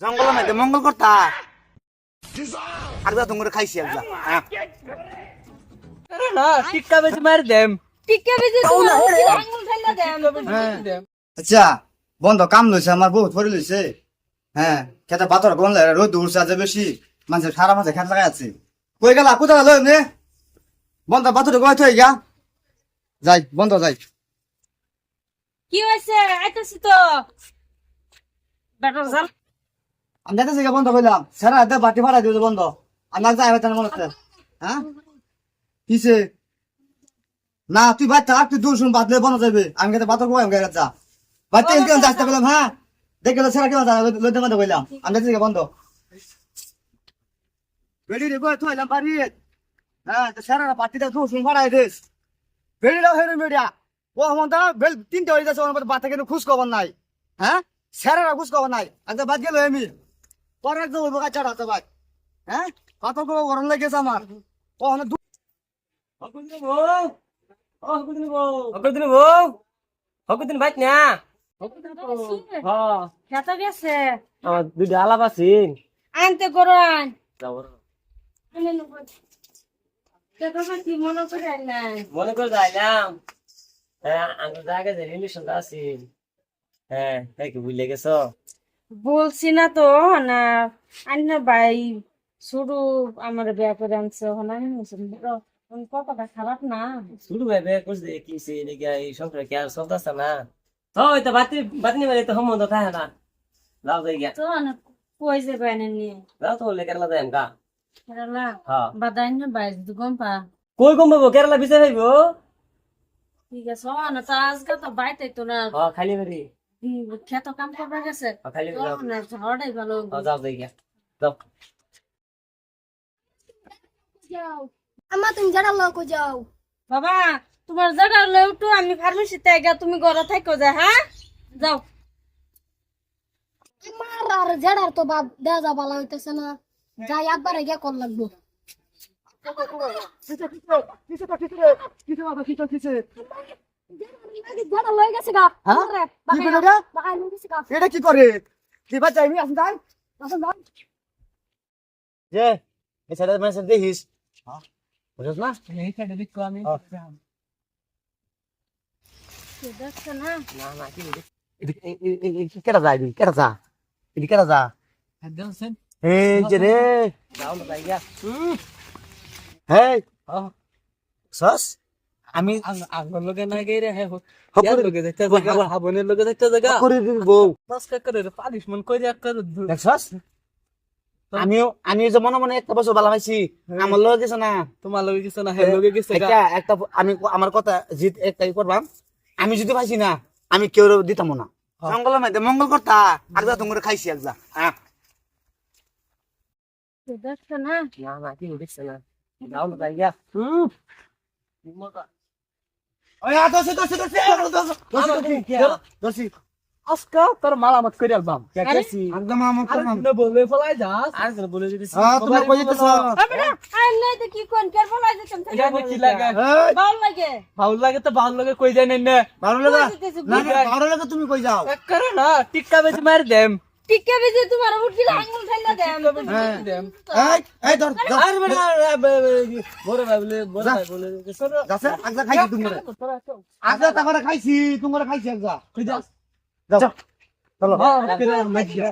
জঙ্গল মধ্যে মঙ্গল করতা। আগদা তুমি খাইছি আগদা হ্যাঁ। আরে না টিক্কা বেশি মার দেম। টিকে বেজে তোমার মুখে আঙুল ঠেলা দেন আচ্ছা বন্ধ কাম লইছে আমার বহুত পরে লইছে। হ্যাঁ খেতে পাথর কোন লাগে রোদ উঠছে আজ বেশি। মানুষের সারা মাঝে খেত লাগাই আছে। কই গেলা কোথায় গেল এমনি? বন্ধ পাথর গোয়া থই গা যাই বন্ধ যাই। কি হয়েছে আইতাছি তো। বেটার জাল আমি যাইতেছি গা বন্ধ কইলাম সারা হাতে বাটি ফাড়াই দিও বন্ধ। আমি যাই মনে হচ্ছে। হ্যাঁ? কিসে না, তুই বাচ্চা আর তুই দূর শুন বাদলে বন্ধ যাবে। আমি খেতে পাথর গোয়া গেছে যা বললাম হ্যাঁ? দেখে সেরা কেমন লইতে বন্ধ কইলাম আমি গা বন্ধ। বেড়ি রে গোয়া থইলাম বাড়ি। হ্যাঁ তো সারা পার্টিটা দূর শুন ফাড়াই দিস। বেড়িটাও হেরুন বেড়িয়া। ও আমার দা, বেল তিনটে হয়ে যাচ্ছে কিন্তু খুশ খবর নাই। হ্যাঁ? স্যারেরা খুশ খবর নাই। আজকে বাদ গেল আমি। পরে একদম ওই তো ভাই হ্যাঁ? কত গরম লেগেছে আমার। ও অনেক দূর হকুদিন বউ। হকুদিন বউ। হকুদিন বউ। না। হ্যাঁ। খেতে আমার দুইটা আলাপ আছেন আনতে করুন কি মনে করে মনে যাইলাম হ্যাঁ যে আছেন হ্যাঁ তাই কি বুঝলে গেছো বলছি না তো না আন্না ভাই শুরু আমার বিয়া করে আনছে হনা কতটা খারাপ না। শুরু ভাই বিয়ে করছে কি সে এই সংসার কি আর চলতেছে না? হয় তো বাতি বাতি নিবে তো সম্বন্ধ থাকে না। যাও যাই গিয়া তো না কই যে বাইনে নিয়ে? যাও তো লেকার লাদা এম গা। কেরালা? হ্যাঁ। বাদাই না ভাই যদি গম পা। কই কম পাবো? কেরালা বিচার হইব ঠিক আছে না তো আজকে তো বাইতে তো না। হ্যাঁ খালি বেরি খেত কাম করবে গেছে হ্যাঁ ঝড়াই ভালো হ্যাঁ, যাও যাই গিয়া যাও যাও আমা তুমি যারা লোক যাও বাবা তোমার জায়গা লউটু আমি ফার্মেসিতে গা তুমি ঘরে থাকো যা হ্যাঁ যাও আমার আর জেডার তো বাপ দেয়া যা ভালো হইতেছে না যাই একবার গিয়ে কল লাগবো জেডা লয়ে গেছে গা হ্যাঁ? আরে, কি করে বাগাই এটা? বাগাই লয়ে গেছে গা এটা কি করে? কি বাচ্চা আসুন যাই আসুন যাই যে এই সাইডে মানে দেখিস। বুঝছ না? এই সাইডে দেখো আমি। দেখছ না? না না কি কেটা যায় দি কেটা যা। এদি কেটা যা। এই যে রে। যাও না যাই গিয়া হ্যাঁ। সস। আমি আগর লগে না গেরে হে হকুরি- লগে দেখতে জায়গা হাবনের লগে জায়গা করে দিন বউ পাস কা করে পালিশ মন কইরা করে দেখছস আমিও আমি যে মনে মনে একটা বছর ভালো পাইছি। আমার লগে গেছে না। তোমার লগে গেছে না হে লগে গেছে একটা একটা আমি আমার কথা জিত একটাই করবাম আমি যদি পাইছি না আমি কেউ দিতাম না। জঙ্গলের মধ্যে মঙ্গল করতা আগদা তুমি খাইছি একদা হ্যাঁ দেখছ না? না না কি দেখছ না? যাও না হুম আজকা তোর মালামত করে আলবাম কেছি একদম আমার আর না বলে ফলাই যাস আর না বলে দিছি হ্যাঁ তুমি কই যেতেছ আরে আই নাই তো কি কোন কের বলাই যেতাম এটা কি লাগা ভালো লাগে ভালো লাগে তো ভালো লাগে কই যায় না ভালো লাগা না ভালো লাগা তুমি কই যাও এক করে না টিক্কা বেশি মার দেম টিকে বেজে তোমার উঠছিল ঠেলা দেন। হ্যাঁ। এই এই ধর আর বেটা বড় ভাই বলে বড় বলে যাচ্ছে? আগদা খাইছি তুমি আগদা তারপরে খাইছি যাও। চলো। হ্যাঁ করে মাইয়া